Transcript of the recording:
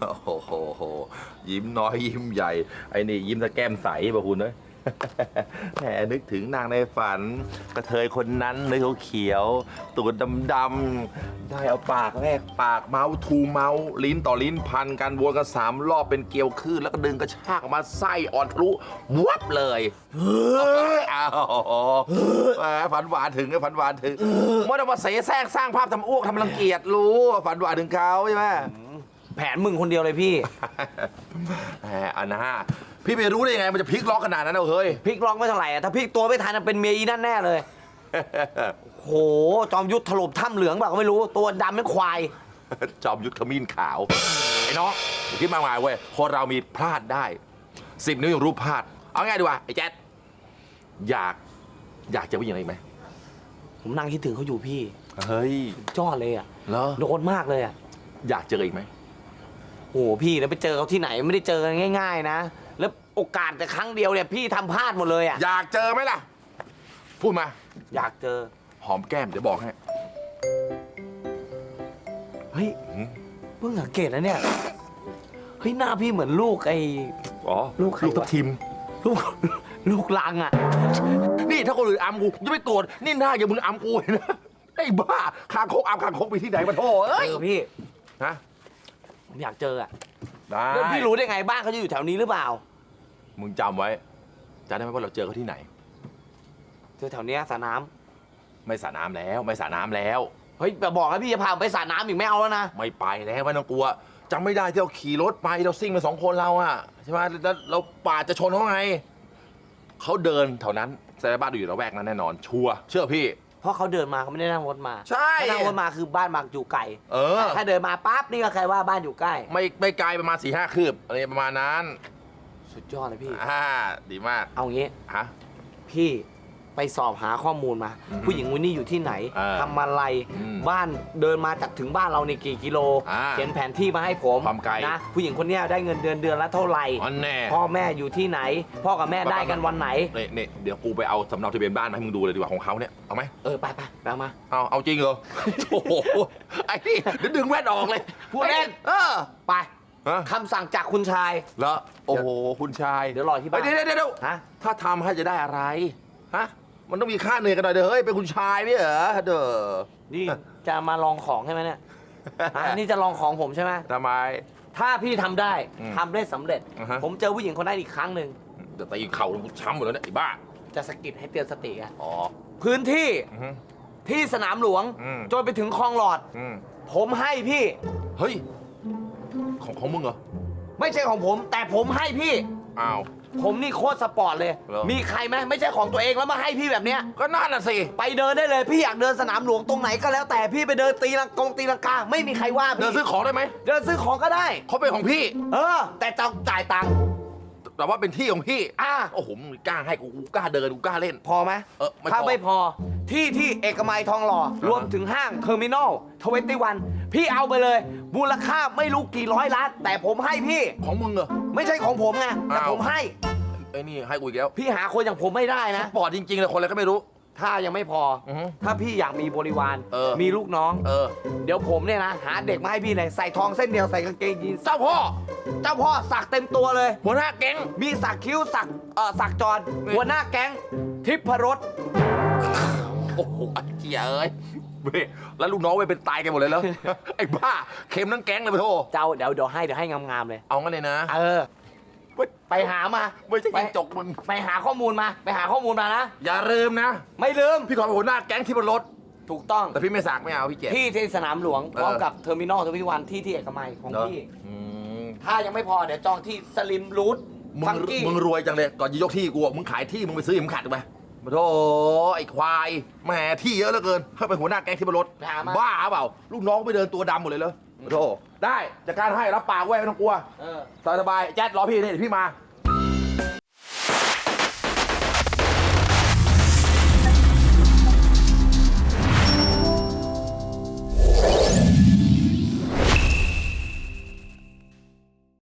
โอ้โหโหยิ้มน้อยยิ้มใหญ่ ไอ้นี่ยิ้มตะแก้มใสป่ะคุณเอ้ยแหมนึกถึงนางในฝัน กระเทยคนนั้นเนื้อเขียว ตูดดำๆ ได้เอาปากแรกปากเมาส์ทูเมาส์ลิ้นต่อลิ้นพันกันวนกันสามรอบเป็นเกลียวคลื่นแล้วก็ดึงกระชากออกมาไส้อ่อนทะลุวับเลยอ้าวแหมฝันหวานถึงไอ้ฝันหวานถึงไม่ต้องมาเสแสร้งสร้างภาพทำอ้วกทำรังเกียจรู้ ฝันหวานถึงเขาใช่ไหม แผนมึงคนเดียวเลยพี่ แหมอันนะฮะพี่ไม่รู้ได้ยังไงมันจะพลิกล็อกขนาดนั้นเอาเฮ้ย พลิกล็อกไม่เท่าไหร่อะถ้าพลิกตัวไม่ทันอะเป็นเมียอีนั่นแน่เลย โห จอมยุทธถล่มถ้ำเหลืองเปล่าก็ไม่รู้ ตัวดำเป็นควาย จอมยุทธขมิ้นขาว ไอ้น้องอย่าคิดมากมายเว้ยคนเรามีพลาดได้สิบนิ้วยังรู้พลาด เอาง่ายดีกว่าไอ้แจ๊ดอยากอยากเจอผู้หญิงอะไรอีกไหมผมนั่งคิดถึงเขาอยู่พี่เฮ้ย จอดเลยอะเหรอ โดนมากเลยอะอยากเจออีกไหม โหพี่แล้วไปเจอเขาที่ไหนไม่ได้เจอกันง่าย ๆ นะ แล้วโอกาสแต่ครั้งเดียวเนี่ยพี่ทำพลาดหมดเลยอะอยากเจอไหมล่ะ พูดมา อยากเจอหอมแก้มเดี๋ยวบอกให้ เฮ้ยหืม เพิ่งสังเกตนะเนี่ยเฮ้ยหน้าพี่เหมือนลูกไอ้ อ๋อลูกใครลูกทับวะทิม ลูกลูกลังอะนี่ถ้าคนอื่นอัมกูจะไม่โกรธนี่หน้าอย่างมึงอัมกูเลยนะไอ้บ้าคางคกอัมคางคกไปที่ไหนมาโทษเอ้ยเออพี่ฮะ ผมอยากเจออะได้แล้วพี่รู้ได้ไงบ้านเขาจะอยู่แถวนี้หรือเปล่ามึงจำไว้จำได้ไหมว่าเราเจอเขาที่ไหน เจอแถวเนี้ยสระน้ไม่สระน้ำแล้ว ไม่สระน้ำแล้วำเฮ้ยแต่บอกให้พี่จะพาผมไปสระน้ำอีกไม่เอาแล้วนะ ไม่ไปแล้วไม่ต้องกลัวจำไม่ได้ที่เราขี่รถไปเราซิ่งไปสองคนเราอะใช่ไหมแล้วเราปาดจะชนเขาไงเขาเดินแถวนั้นแสดงบ้านอยู่ระแวกนั้นแน่นอน ชัวร์เชื่อพี่ เพราะเขาเดินมาเขาไม่ได้นั่งรถมาใช่ ถ้านั่งรถมาคือบ้านบางอยู่ไกลเออ แต่ถ้าเดินมาปั๊บนี่ก็ใครว่าบ้านอยู่ใกล้ ไม่ไม่ไกลประมาณสี่ห้าคืบอะไรประมาณนั้นสุดยอดเลยพี่ อ่าดีมากเอางี้ ฮะพี่ ไปสอบหาข้อมูลมาอืมผู้หญิงคนนี้อยู่ที่ไหนอ่าทำอะไรอืมบ้านเดินมาจากถึงบ้านเราในกี่กิโล อ่าเขียนแผนที่มาให้ผมความไกล นะผู้หญิงคนเนี้ยได้เงินเดือนเดือนละเท่าไหร่อันแน่พ่อแม่อยู่ที่ไหน พ่อกับแม่ได้กันวันไหน เนี่ยเนี่ยเดี๋ยวกูไปเอาสำเนาทะเบียนบ้านมาให้มึงดูเลยดีกว่าของเขาเนี่ยเอาไหมเออไปไปไปเอามา เอาเอาจริงเหรอ โอ้โหไอ้นี่เดี๋ยวดึงแว่นออกเลยพูดเล่นเออไปฮะคำสั่งจากคุณชาย แล้วโอ้โหคุณชายเดี๋ยวรอที่บ้านเฮ้ยเดี๋ยวเดี๋ยวเดี๋ยวฮะ ถ้าทำให้จะได้อะไร ฮะ มันต้องมีค่าเหนื่อยกันหน่อยเด้อเฮ้ยเป็นคุณชายไม่เหรอเด้อนี่จะมาลองของใช่ไหมเนี่ยฮะนี่จะลองของผมใช่ไหมทำไม ถ้าพี่ทำได้อืมทำได้สำเร็จ อ่าฮะ ผมเจอผู้หญิงคนนั้นอีกครั้งหนึ่งเดี๋ยวตีเข่ากูช้ำหมดแล้วเนี่ยไอ้บ้าจะสะกิดให้เตือนสติอะอ๋อพื้นที่อือฮึ ที่สนามหลวงอืม จนไปถึงคลองหลอด อืมผมให้พี่ เฮ้ยของของมึงเหรอไม่ใช่ของผม แต่ผมให้พี่อ้าว ผมนี่โคตรสปอร์ตเลยเหรอ มีใครไหมไม่ใช่ของตัวเองแล้วมาให้พี่แบบเนี้ย ก็น่าน่ะสิ ไปเดินได้เลย พี่อยากเดินสนามหลวงตรงไหนก็แล้วแต่พี่ไปเดินตีลังกงตีลังกาไม่มีใครว่าเดินพี่ซื้อของได้ไหมเดินซื้อของก็ได้ เขาเป็นของพี่ เออ แต่ต้องจ่ายตังค์แต่ว่าเป็นที่ของพี่อะโอ้โหมึงกล้าให้กูกูกล้าเดินกูกล้าเล่น พอไหมเออไม่พอถ้าไม่พอ ที่ที่เอกมัยทองหล่ออ่าฮะรวมถึงห้างเทอร์มินอลทเวนตี้วันพี่เอาไปเลยมูลค่าไม่รู้กี่ร้อยล้านแต่ผมให้พี่ ของมึงเหรอ ไม่ใช่ของผมไงแต่อ้าวผมให้ ไอ้นี่ให้กูอีกแล้วพี่หาคนอย่างผมไม่ได้สนะ ปอร์ตจริงๆเลยคนอะไรก็ไม่รู้ ถ้ายังไม่พอออฮึ ถ้าพี่อยากมีบริวารเออ มีลูกน้อง เออ เดี๋ยวผมเนี่ยนะหาเด็กมาให้พี่เลยใส่ทองเส้นเดียวใส่กางเกงยีนส์เจ้าพ่อ เจ้าพ่อสักเต็มตัวเลย หัวหน้าแก๊ง มีสักคิ้วสักเอ่อสักจรนี่หัวหน้าแก๊งทิพรสโอ้โห ไอ้เจียเอ้ยเว้ยแล้วลูกน้องไปเป็นตายกันหมดเลยแล้ว ไอ้บ้าเข็มทั้งแก๊งเลยไปโทษเจ้าเดี๋ยวเดี๋ยวให้เดี๋ยวให้งามๆเลย เอางั้นเลยนะ เออ เว้ยไปหามา ไม่ใช่ไปยิงจกมึงไปหาข้อมูลมา ไปหาข้อมูลมานะ อย่าลืมนะ ไม่ลืม พี่ขอเป็นหัวหน้าแก๊งที่บนรถ ถูกต้อง แต่พี่ไม่สักไม่เอาพี่เจ็บที่ที่สนามหลวง เออ พร้อมกับเทอร์มินอลทวิวันที่ที่เอกมัยของเนอะพี่ อืมถ้ายังไม่พอเดี๋ยวจองที่สลิมรูทมึฟังงกี้มึงรวยจังเลยก่อนจะยกที่กูอะมึงขายที่มึงไปซื้อเข็มขัดไปมา โธ่ไอ้ควายแหมที่เยอะเหลือเกินให้เป็นหัวหน้าแก๊งที่บนรถไปหามา บ้าเปล่า ลูกน้องไปเดินตัวดำหมดเลยเหรอมาโธ่ได้จัดการให้รับปากไว้ไม่ต้องกลัว เออ สบายๆแจ๊ดรอพี่นี่เดี๋ยวพี่มา